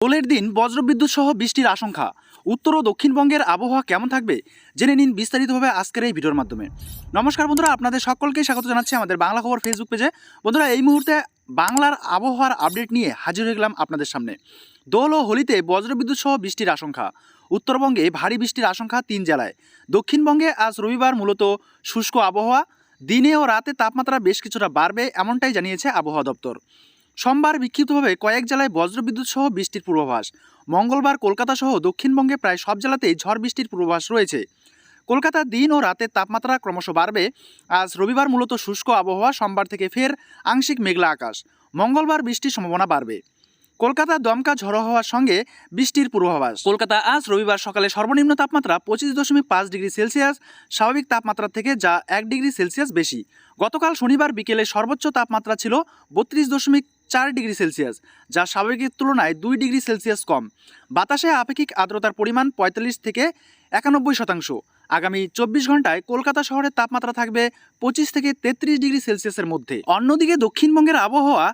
দোলের দিন বজ্রবিদ্যুৎ সহ বৃষ্টির আশঙ্কা। উত্তর ও দক্ষিণবঙ্গের আবহাওয়া কেমন থাকবে জেনে নিন বিস্তারিতভাবে আজকের এই ভিডিওর মাধ্যমে। নমস্কার বন্ধুরা, আপনাদের সকলকে স্বাগত জানাচ্ছি আমাদের বাংলা খবর ফেসবুক পেজে। বন্ধুরা, এই মুহূর্তে বাংলার আবহাওয়ার আপডেট নিয়ে হাজির হয়ে গেলাম আপনাদের সামনে। দোল ও হোলিতে বজ্রবিদ্যুৎ সহ বৃষ্টির আশঙ্কা। উত্তরবঙ্গে ভারী বৃষ্টির আশঙ্কা তিন জেলায়। দক্ষিণবঙ্গে আজ রবিবার মূলত শুষ্ক আবহাওয়া। দিনে ও রাতে তাপমাত্রা বেশ কিছুটা বাড়বে, এমনটাই জানিয়েছে আবহাওয়া দপ্তর। সোমবার বিক্ষিপ্তভাবে কয়েক জেলায় বজ্রবিদ্যুৎ সহ বৃষ্টির পূর্বাভাস। মঙ্গলবার কলকাতা সহ দক্ষিণবঙ্গে প্রায় সব জেলাতেই ঝড় বৃষ্টির পূর্বাভাস রয়েছে। কলকাতার দিন ও রাতের তাপমাত্রা ক্রমশ বাড়বে। আজ রবিবার মূলত শুষ্ক আবহাওয়া, সোমবার থেকে ফের আংশিক মেঘলা আকাশ। মঙ্গলবার বৃষ্টির সম্ভাবনা বাড়বে। কলকাতা দমকা ঝড়ো হওয়ার সঙ্গে বৃষ্টির পূর্বাভাস। কলকাতা আজ রবিবার সকালে সর্বনিম্ন তাপমাত্রা পঁচিশ দশমিক পাঁচ ডিগ্রি সেলসিয়াস, স্বাভাবিক তাপমাত্রা থেকে যা এক ডিগ্রি সেলসিয়াস বেশি। গতকাল শনিবার বিকেলে সর্বোচ্চ তাপমাত্রা ছিল বত্রিশ দশমিক চার ডিগ্রি সেলসিয়াস, যা স্বাভাবিকের তুলনায় দুই ডিগ্রি সেলসিয়াস কম। বাতাসে আপেক্ষিক আর্দ্রতার পরিমাণ পঁয়তাল্লিশ থেকে একানব্বই শতাংশ। আগামী চব্বিশ ঘন্টায় কলকাতা শহরের তাপমাত্রা থাকবে পঁচিশ থেকে তেত্রিশ ডিগ্রি সেলসিয়াসের মধ্যে। অন্যদিকে দক্ষিণবঙ্গের আবহাওয়া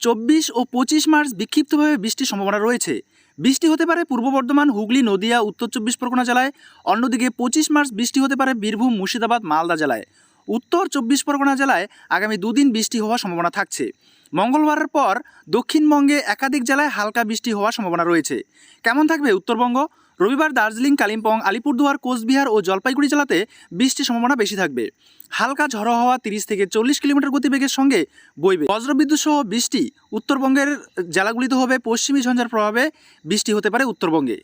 চব্বিশ ও পঁচিশ মার্চ বিক্ষিপ্তভাবে বৃষ্টির সম্ভাবনা রয়েছে। বৃষ্টি হতে পারে পূর্ব বর্ধমান, হুগলি, নদিয়া, উত্তর চব্বিশ পরগনা জেলায়। অন্যদিকে পঁচিশ মার্চ বৃষ্টি হতে পারে বীরভূম, মুর্শিদাবাদ, মালদা জেলায়। উত্তর চব্বিশ পরগনা জেলায় আগামী দুদিন বৃষ্টি হওয়ার সম্ভাবনা থাকছে। মঙ্গলবারের পর দক্ষিণবঙ্গে একাধিক জেলায় হালকা বৃষ্টি হওয়ার সম্ভাবনা রয়েছে। কেমন থাকবে উত্তরবঙ্গ? রবিবার দার্জিলিং, কালিম্পং, আলিপুরদুয়ার, কোচবিহার ও জলপাইগুড়ি জেলাতে বৃষ্টির সম্ভাবনা বেশি থাকবে। হালকা ঝড়ো হওয়া তিরিশ থেকে চল্লিশ কিলোমিটার গতিবেগের সঙ্গে বইবে। বজ্রবিদ্যুৎ সহ বৃষ্টি উত্তরবঙ্গের জেলাগুলিতে হবে, পশ্চিমী ঝঞ্ঝার প্রভাবে বৃষ্টি হতে পারে উত্তরবঙ্গে।